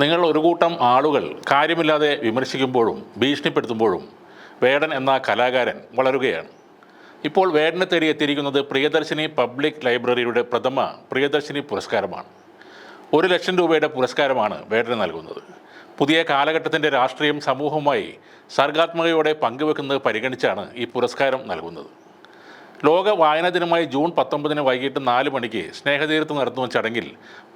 നിങ്ങൾ ഒരു കൂട്ടം ആളുകൾ കാര്യമില്ലാതെ വിമർശിക്കുമ്പോഴും ഭീഷണിപ്പെടുത്തുമ്പോഴും വേടൻ എന്ന കലാകാരൻ വളരുകയാണ്. ഇപ്പോൾ വേടനെ തേടി എത്തിയിരിക്കുന്നത് പ്രിയദർശിനി പബ്ലിക് ലൈബ്രറിയുടെ പ്രഥമ പ്രിയദർശിനി പുരസ്കാരമാണ്. ഒരു ലക്ഷം രൂപയുടെ പുരസ്കാരമാണ് വേടന് നൽകുന്നത്. പുതിയ കാലഘട്ടത്തിന്റെ രാഷ്ട്രീയം സമൂഹവുമായി സർഗാത്മകയോടെ പങ്കുവെക്കുന്നത് പരിഗണിച്ചാണ് ഈ പുരസ്കാരം നൽകുന്നത്. ലോക വായനാ ദിനമായി ജൂൺ പത്തൊമ്പതിന് വൈകിട്ട് നാല് മണിക്ക് സ്നേഹതീരത്ത് നടത്തുന്ന ചടങ്ങിൽ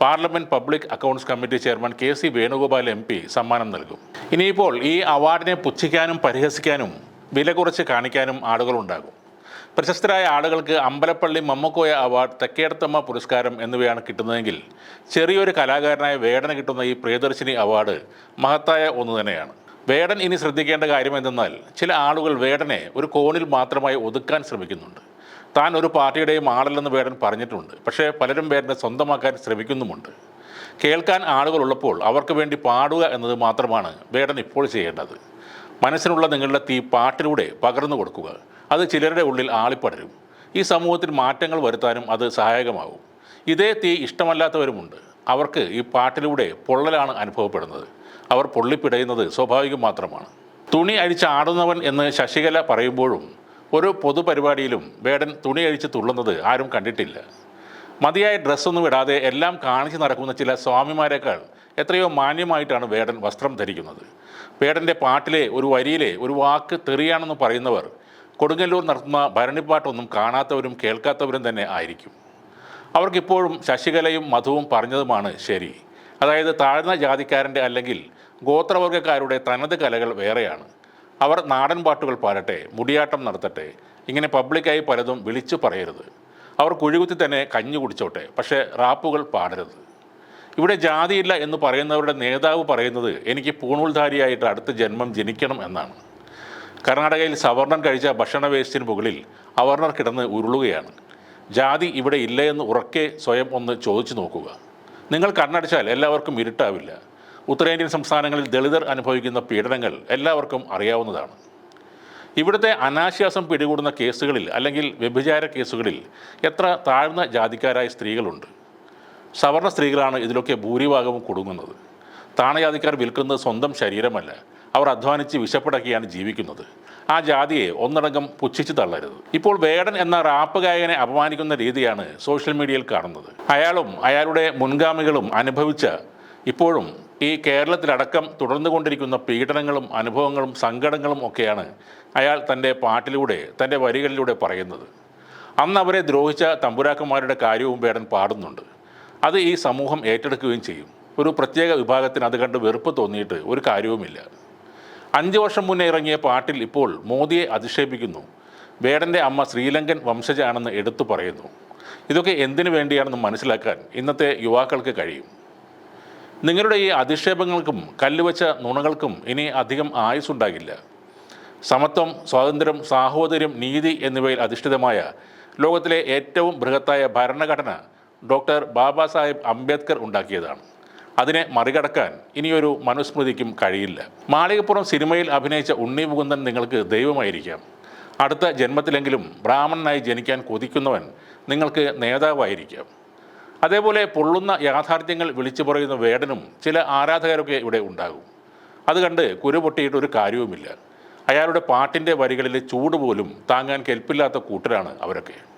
parliament public accounts committee chairman K C Venugopal M P സമ്മാനം നൽകും. ഇനിയിപ്പോൾ ഈ അവാർഡിനെ പുച്ഛിക്കാനും പരിഹസിക്കാനും വില കുറച്ച് കാണിക്കാനും ആളുകളുണ്ടാകും. പ്രശസ്തരായ ആളുകൾക്ക് അമ്പലപ്പള്ളി മമ്മക്കോയ അവാർഡ് തെക്കേടത്തമ്മ പുരസ്കാരം എന്നിവയാണ് കിട്ടുന്നതെങ്കിൽ ചെറിയൊരു കലാകാരനായ വേടന കിട്ടുന്ന ഈ പ്രിയദർശിനി അവാർഡ് മഹത്തായ ഒന്ന് തന്നെയാണ്. വേടൻ ഇനി ശ്രദ്ധിക്കേണ്ട കാര്യം എന്തെന്നാൽ ചില ആളുകൾ വേടനെ ഒരു കോണിൽ മാത്രമായി ഒതുക്കാൻ ശ്രമിക്കുന്നുണ്ട്. താൻ ഒരു പാർട്ടിയുടെയും ആളല്ലെന്ന് വേടൻ പറഞ്ഞിട്ടുണ്ട്. പക്ഷേ പലരും വേടനെ സ്വന്തമാക്കാൻ ശ്രമിക്കുന്നുമുണ്ട്. കേൾക്കാൻ ആളുകളുള്ളപ്പോൾ അവർക്ക് വേണ്ടി പാടുക എന്നത് മാത്രമാണ് വേടൻ ഇപ്പോൾ ചെയ്യേണ്ടത്. മനസ്സിനുള്ള നിങ്ങളുടെ തീ പാട്ടിലൂടെ പകർന്നു കൊടുക്കുക. അത് ചിലരുടെ ഉള്ളിൽ ആളിപ്പടരും. ഈ സമൂഹത്തിൽ മാറ്റങ്ങൾ വരുത്താനും അത് സഹായകമാകും. ഇതേ തീ ഇഷ്ടമല്ലാത്തവരുമുണ്ട്. അവർക്ക് ഈ പാട്ടിലൂടെ പൊള്ളലാണ് അനുഭവപ്പെടുന്നത്. അവർ പൊള്ളിപ്പിടയുന്നത് സ്വാഭാവികം മാത്രമാണ്. തുണി അഴിച്ച് ആടുന്നവൻ എന്ന് ശശികല പറയുമ്പോഴും ഒരു പൊതുപരിപാടിയിലും വേടൻ തുണി അഴിച്ച് തുള്ളുന്നത് ആരും കണ്ടിട്ടില്ല. മതിയായ ഡ്രസ്സൊന്നും ഇടാതെ എല്ലാം കാണിച്ചു നടക്കുന്ന ചില സ്വാമിമാരെക്കാൾ എത്രയോ മാന്യമായിട്ടാണ് വേടൻ വസ്ത്രം ധരിക്കുന്നത്. വേടന്റെ പാട്ടിലെ ഒരു വരിയിലെ ഒരു വാക്ക് തെറിയാണെന്ന് പറയുന്നവർ കൊടുങ്ങല്ലൂർ നടത്തുന്ന ഭരണിപ്പാട്ടൊന്നും കാണാത്തവരും കേൾക്കാത്തവരും തന്നെ ആയിരിക്കും. അവർക്കിപ്പോഴും ശശികലയും മധുവും പറഞ്ഞതുമാണ് ശരി. അതായത് താഴ്ന്ന ജാതിക്കാരന്റെ അല്ലെങ്കിൽ ഗോത്രവർഗക്കാരുടെ തനത് കലകൾ വേറെയാണ്. അവർ നാടൻ പാട്ടുകൾ പാടട്ടെ മുടിയാട്ടം നടത്തട്ടെ ഇങ്ങനെ പബ്ലിക്കായി പലതും വിളിച്ചു പറയരുത്. അവർ കുഴികുത്തി തന്നെ കഞ്ഞു കുടിച്ചോട്ടെ പക്ഷേ റാപ്പുകൾ പാടരുത്. ഇവിടെ ജാതിയില്ല എന്ന് പറയുന്നവരുടെ നേതാവ് പറയുന്നത് എനിക്ക് പൂണൂൽധാരിയായിട്ട് അടുത്ത ജന്മം ജനിക്കണം എന്നാണ്. കർണാടകയിൽ സവർണൻ കഴിച്ച ഭക്ഷണ വേസ്റ്റിന് മുകളിൽ അവർണർ കിടന്ന് ഉരുളുകയാണ്. ജാതി ഇവിടെ ഇല്ല എന്ന് ഉറക്കെ സ്വയം ഒന്ന് ചോദിച്ചു നോക്കുക. നിങ്ങൾ കണ്ണടച്ചാൽ എല്ലാവർക്കും ഇരുട്ടാവില്ല. ഉത്തരേന്ത്യൻ സംസ്ഥാനങ്ങളിൽ ദളിതർ അനുഭവിക്കുന്ന പീഡനങ്ങൾ എല്ലാവർക്കും അറിയാവുന്നതാണ്. ഇവിടുത്തെ അനാശ്വാസം പിടികൂടുന്ന കേസുകളിൽ അല്ലെങ്കിൽ വ്യഭിചാര കേസുകളിൽ എത്ര താഴ്ന്ന ജാതിക്കാരായ സ്ത്രീകളുണ്ട്. സവർണ സ്ത്രീകളാണ് ഇതിലൊക്കെ ഭൂരിഭാഗവും കുടുങ്ങുന്നത്. താണജാതിക്കാർ വിൽക്കുന്നത് സ്വന്തം ശരീരമല്ല. അവർ അധ്വാനിച്ച് വിശപ്പടക്കിയാണ് ജീവിക്കുന്നത്. ആ ജാതിയെ ഒന്നടങ്കം പുച്ഛിച്ച് തള്ളരുത്. ഇപ്പോൾ വേടൻ എന്ന റാപ്പ് ഗായകനെ അപമാനിക്കുന്ന രീതിയാണ് സോഷ്യൽ മീഡിയയിൽ കാണുന്നത്. അയാളും അയാളുടെ മുൻഗാമികളും അനുഭവിച്ച ഇപ്പോഴും ഈ കേരളത്തിലടക്കം തുടർന്നുകൊണ്ടിരിക്കുന്ന പീഡനങ്ങളും അനുഭവങ്ങളും സങ്കടങ്ങളും ഒക്കെയാണ് അയാൾ തന്റെ പാട്ടിലൂടെ തന്റെ വരികളിലൂടെ പറയുന്നത്. അന്ന് അവരെ ദ്രോഹിച്ച തമ്പുരാക്കന്മാരുടെ കാര്യവും വേടൻ പാടുന്നുണ്ട്. അത് ഈ സമൂഹം ഏറ്റെടുക്കുകയും ചെയ്യും. ഒരു പ്രത്യേക വിഭാഗത്തിന് അത് കണ്ട് വെറുപ്പ് തോന്നിയിട്ട് ഒരു കാര്യവുമില്ല. അഞ്ച് വർഷം മുന്നേ ഇറങ്ങിയ പാട്ടിൽ ഇപ്പോൾ മോദിയെ അധിക്ഷേപിക്കുന്നു. വേടന്റെ അമ്മ ശ്രീലങ്കൻ വംശജയാണെന്ന് എടുത്തു പറയുന്നു. ഇതൊക്കെ എന്തിനു വേണ്ടിയാണെന്ന് മനസ്സിലാക്കാൻ ഇന്നത്തെ യുവാക്കൾക്ക് കഴിയും. നിങ്ങളുടെ ഈ അധിക്ഷേപങ്ങൾക്കും കല്ലുവച്ച നുണകൾക്കും ഇനി അധികം ആയുസ്സുണ്ടാകില്ല. സമത്വം സ്വാതന്ത്ര്യം സാഹോദര്യം നീതി എന്നിവയിൽ അധിഷ്ഠിതമായ ലോകത്തിലെ ഏറ്റവും ബൃഹത്തായ ഭരണഘടന ഡോക്ടർ ബാബാ സാഹിബ് അംബേദ്കർ ഉണ്ടാക്കിയതാണ്. അതിനെ മറികടക്കാൻ ഇനിയൊരു മനുസ്മൃതിക്കും കഴിയില്ല. മാളികപ്പുറം സിനിമയിൽ അഭിനയിച്ച ഉണ്ണി മുകുന്ദൻ നിങ്ങൾക്ക് ദൈവമായിരിക്കാം. അടുത്ത ജന്മത്തിലെങ്കിലും ബ്രാഹ്മണനായി ജനിക്കാൻ കൊതിക്കുന്നവൻ നിങ്ങൾക്ക് നേതാവായിരിക്കാം. അതേപോലെ പൊള്ളുന്ന യാഥാർത്ഥ്യങ്ങൾ വിളിച്ചു പറയുന്ന വേടനും ചില ആരാധകരൊക്കെ ഇവിടെ ഉണ്ടാകും. അത് കണ്ട് കുരു പൊട്ടിയിട്ട് ഒരു കാര്യവുമില്ല. അയാളുടെ പാട്ടിന്റെ വരികളിലെ ചൂട് പോലും താങ്ങാൻ കെൽപ്പില്ലാത്ത കൂട്ടരാണ് അവരൊക്കെ.